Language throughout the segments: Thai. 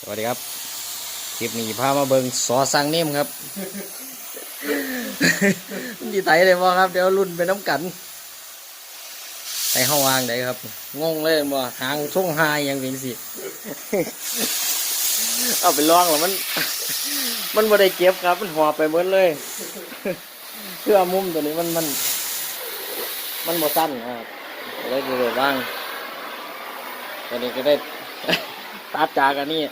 สวัสดีครับ คลิปนี้พามาเบิงสอสังเนมครับดีไทยเลยบ่ครับ เดี๋ยวรุ่นไปน้ำกันไปห้องวางได้ครับ งงเลยบ่หางช่วงหายยังเป็นสิ เอาไปลองแล้วมัน มันบ่ได้เก็บครับ มันหอบไปหมดเลยเพื่อมุมตัวนี้มันมัน มันบ่สั้นนะครับเลยเลยว่างตัวนี้ก็ได้ตัดจากอันนี้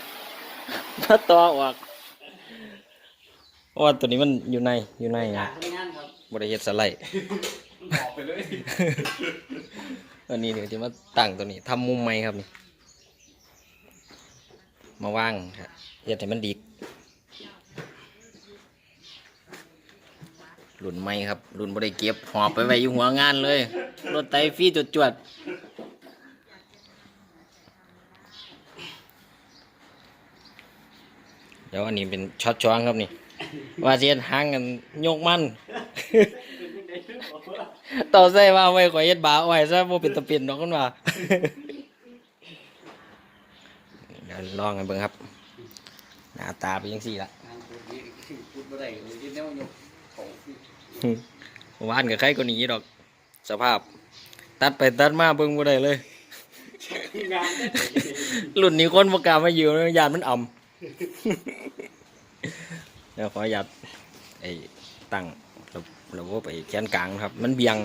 มาต่อออกเพราะว่าตัวนี้มันอยู่ในอยู่ในนะบริเฮ็ดสไลด์ออกไปเลยอันนี้เดี๋ยวจะมาตั้งตัวนี้ทำมุมใหม่ครับนี่ มาว่างครับเฮ็ดให้มันดีรุ่นใหม่ครับรุ่นบริเก็บหอบไปไว้อยู่หัวงานเลย รถไตฟรีจวดๆ เดี๋ยวอันนี้เป็นช็อตช้องครับนี่ ว่าเสียนหางกันยกมัน ต่อใส่ว่าไว้ข่อยเฮ็ดบาไว้ซะบ่เป็นตะเป็นดอกกันว่าเดี๋ยวลองกันเบิ่งครับหน้าตาเป็นจังซี่ละทางพูดนี้พูดบ่านกับใครก็หนีดอก สภาพ ตัดไปตัดมาเบิ่งบ่ได้เลย รุ่นนี้คนบ่กล้ามาอยู่ยานมันอ่ำ เดี๋ยวขออนุญาตไอ้ตั้งระบบระบบไอ้แขนกลางครับ มันเบี่ยง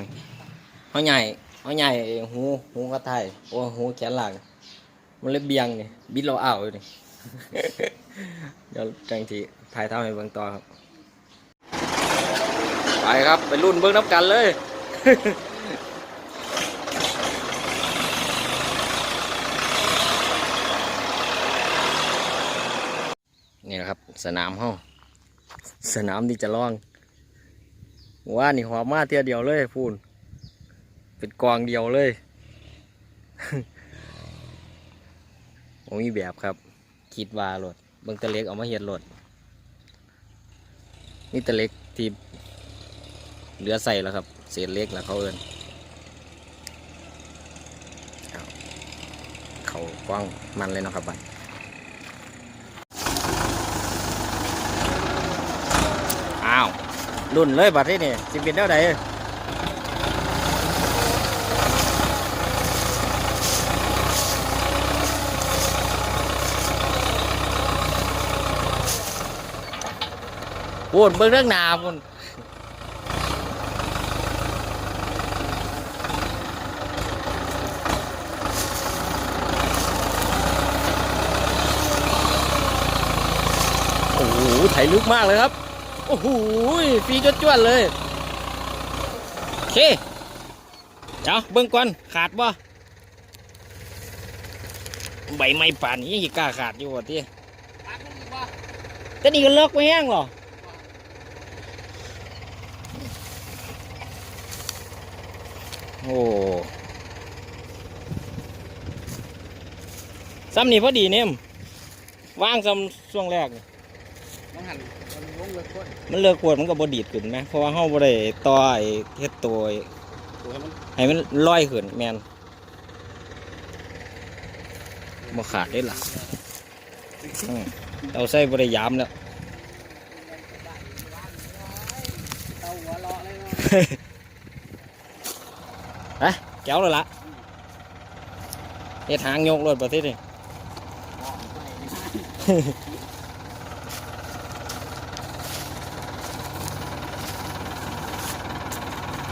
เฮาใหญ่เฮาใหญ่หูหูกระไทยโอ้หูแขนหลังมันเลยเบี่ยงนี่บิดเราอ้าวอยู่นี่เดี๋ยวจังทีถ่ายทำให้เบิ่งต่อครับ ไปครับ ไปรุ่นเบิ่งน้ำกันเลย นี่นะครับ สนามห้องสนามที่จะล่อง ว่านี่หอมมาเทียเดียวเลยพูนเป็นกองเดียวเลยโอ้มีแบบครับ คิดว่าโหลดเบิ่งตะเล็กเอามาเฮ็ดโหลดนี่ตะเล็กที่เหลือใส่แล้วครับ เศษเล็กแล้วเขาเอินเขากว้างมันเลยนะครับบัด อ้าว รุ่นเลยบัดนี้นี่สิเป็นเท่าใดพูดเบิ่งเรื่องหนาพุ่นโอ้โหไถลึกมากเลยครับ โอ้โหฟรีจวดๆเลยโอเคเจ้าเบิ่งก่อนขาดบ่ใบไม้ป่านนี้ยังกล้าขาดอยู่วะที่แต่นี่ก็เลิกไปแห้งหรอโอ้ซ้ำนี่พอดีเนี่ยมว่างซ้ำช่วงแรกมันหัน มันลงเลยคนมันเลือกขวดมันก็บดีดขึ้นไหมเพราะว่าเฮาบ่ได้ต่อไอ้เฮ็ดตัวไอ้ตัวให้มันให้มันลอยขึ้นแม่นบ่ขาดได้ล่ะอืมเอาใส่บ่ได้ยามแล้วเต้าหัวเลาะเลยเนาะไปแก้วเลยล่ะเฮ็ดหางยกรถประเทศนี่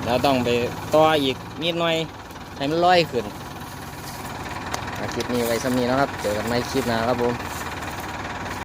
เราต้องไปต่ออีกนิดหน่อยให้มันลอยขึ้นคลิปนี้ไว้สำนี้นะครับ เจอกันในคลิปหน้าครับผม